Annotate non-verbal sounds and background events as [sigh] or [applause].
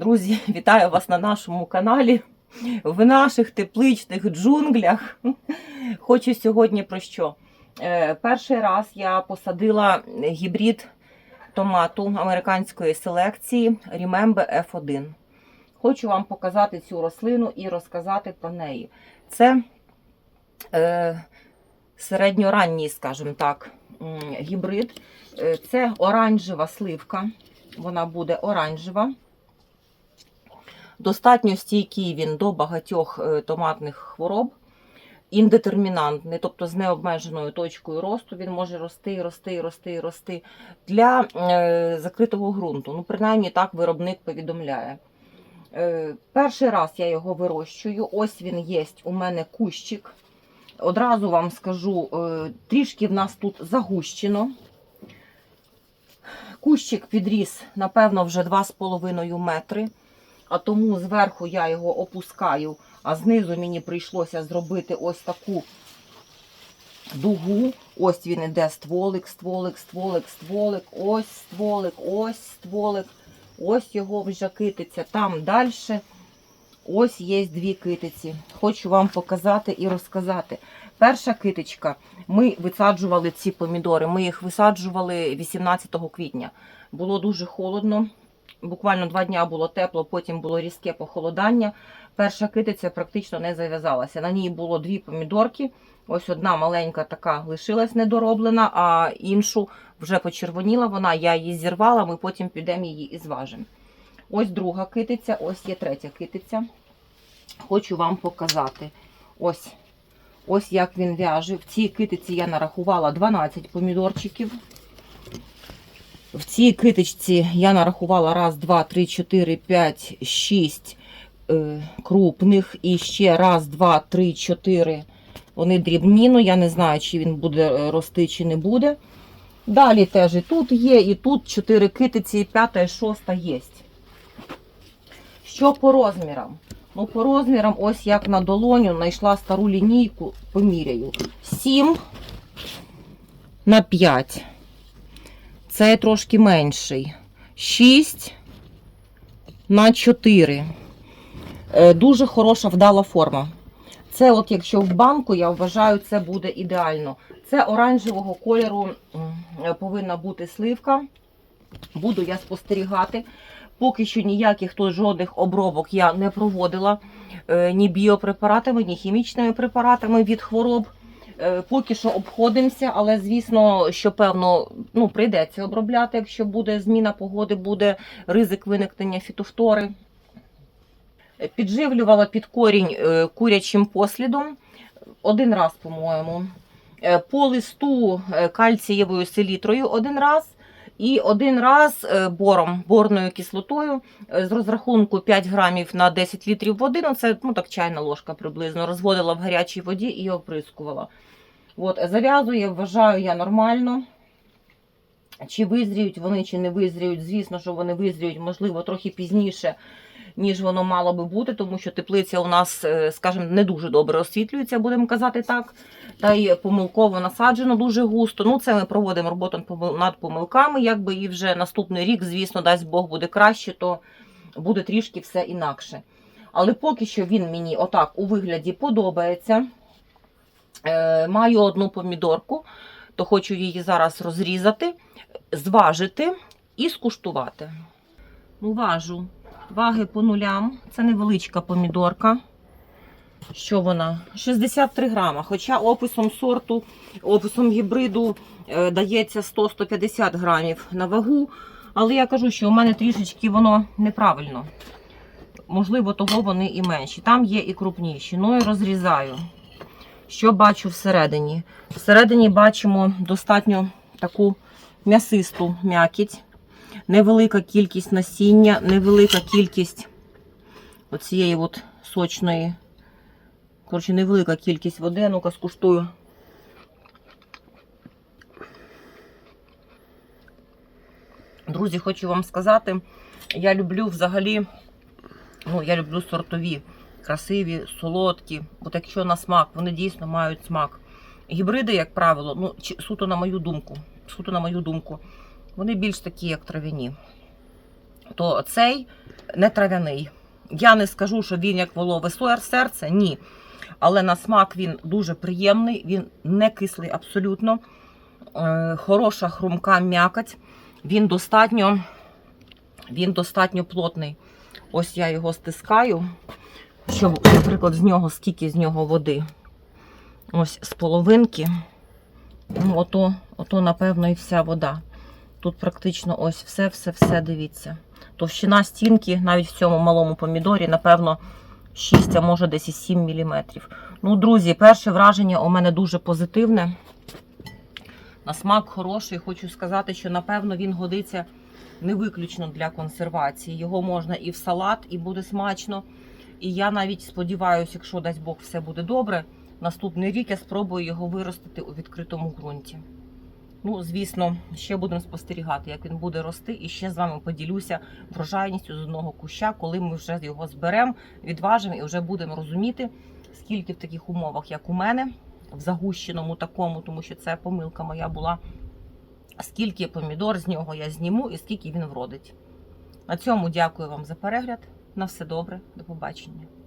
Друзі, [laughs] вітаю вас на нашому каналі. В наших тепличних джунглях. Хочу сьогодні про що? Е, Перший раз я посадила гібрид томату американської селекції Remember F1. Хочу вам показати цю рослину і розказати про неї. Це е, середньоранній, скажімо так, гібрид. Е, Це оранжева сливка. Вона буде оранжева. Достатньо стійкий він до багатьох е, томатних хвороб. Індетермінантний, тобто з необмеженою точкою росту, він може рости, рости, рости, рости для е, закритого ґрунту. Ну, принаймні так виробник повідомляє. Е, перший раз я його вирощую. Ось він є у мене кущик. Одразу вам скажу, трішки в нас тут загущено. Кущик підріс, напевно, вже 2,5 метри. А тому зверху я його опускаю, а знизу мені прийшлося зробити ось таку дугу. Ось він іде стволик, стволик, стволик, стволик, ось стволик, ось стволик, ось його вже китиця. Там далі ось є дві китиці. Хочу вам показати і розказати. Перша китичка, ми висаджували ці помідори. Ми їх висаджували 18 квітня. Було дуже холодно. Буквально два дня було тепло, потім було різке похолодання. Перша китиця практично не зав'язалася. На ній було дві помідорки. Ось одна маленька така лишилась недороблена, а іншу вже почервоніла вона. Я її зірвала, ми потім підемо її і зважимо. Ось друга китиця, ось є третя китиця. Хочу вам показати. Ось, ось як він в'яже. В цій китиці я нарахувала 12 помідорчиків. В цій китичці я нарахувала раз, два, три, чотири, п'ять, шість е, крупних. І ще раз, два, три, чотири. Вони дрібні, ну я не знаю, чи він буде е, рости, чи не буде. Далі теж і тут є, і тут чотири китиці, і п'ята, і шоста є. Що по розмірам? Ну, по розмірам, ось як на долоню, знайшла стару лінійку, поміряю. 7 на 5. Це трошки менший. 6 на 4. Е, Дуже хороша вдала форма. Це, от якщо в банку, я вважаю, це буде ідеально. Це оранжевого кольору повинна бути сливка. Буду я спостерігати. Поки що ніяких тут жодних обробок я не проводила е, ні біопрепаратами, ні хімічними препаратами від хвороб. Е, Поки що обходимося, але звісно, що певно ну, прийдеться обробляти, якщо буде зміна погоди, буде ризик виникнення фітофтори. Підживлювала під корінь е, курячим послідом один раз, по-моєму. Е, По листу кальцієвою селітрою один раз. І один раз е, бором, борною кислотою е, з розрахунку 5 грамів на 10 літрів води, ну це ну, так чайна ложка приблизно, розводила в гарячій воді і оприскувала. От, зав'язує, вважаю я нормально. Чи визріють вони, чи не визріють. Звісно, що вони визріють, можливо, трохи пізніше, ніж воно мало би бути, тому що теплиця у нас, е, скажімо, не дуже добре освітлюється, будемо казати так. Та й помилково насаджено дуже густо. Ну, це ми проводимо роботу над помилками, якби і вже наступний рік, звісно, дасть Бог буде краще, то буде трішки все інакше. Але поки що він мені отак у вигляді подобається. Е, маю одну помідорку, то хочу її зараз розрізати, зважити і скуштувати. Ну, важу. Ваги по нулям. Це невеличка помідорка. Що вона? 63 грама. Хоча описом сорту, описом гібриду е, дається 100-150 грамів на вагу. Але я кажу, що у мене трішечки воно неправильно. Можливо, того вони і менші. Там є і крупніші. Ну і розрізаю. Що бачу всередині? Всередині бачимо достатньо таку м'ясисту м'якіть, невелика кількість насіння, невелика кількість оцієї сочної. Коротше, невелика кількість води. Ну-ка, скуштую. Друзі, хочу вам сказати, я люблю взагалі, ну, я люблю сортові, красиві, солодкі. От якщо на смак, вони дійсно мають смак. Гібриди, як правило, ну, суто на мою думку, суто на мою думку, вони більш такі, як трав'яні. то цей не трав'яний. Я не скажу, що він як волове серце, ні. Але на смак він дуже приємний, він не кислий абсолютно. Е, хороша хрумка м'якоть. Він достатньо, він достатньо плотний. Ось я його стискаю, щоб, наприклад, з нього скільки з нього води. Ось з половинки. Ну, ото, ото, напевно, і вся вода. Тут практично ось все-все-все, дивіться. Товщина стінки навіть в цьому малому помідорі, напевно, 6, а може десь і 7 мм. Ну, друзі, перше враження у мене дуже позитивне. На смак хороший. Хочу сказати, що напевно він годиться не виключно для консервації. Його можна і в салат, і буде смачно. І я навіть сподіваюся, якщо дасть Бог все буде добре, наступний рік я спробую його виростити у відкритому ґрунті. Ну, звісно, ще будемо спостерігати, як він буде рости, і ще з вами поділюся врожайністю з одного куща, коли ми вже його зберемо, відважимо і вже будемо розуміти, скільки в таких умовах, як у мене, в загущеному такому, тому що це помилка моя була. Скільки помідор з нього я зніму і скільки він вродить. На цьому дякую вам за перегляд. На все добре, до побачення.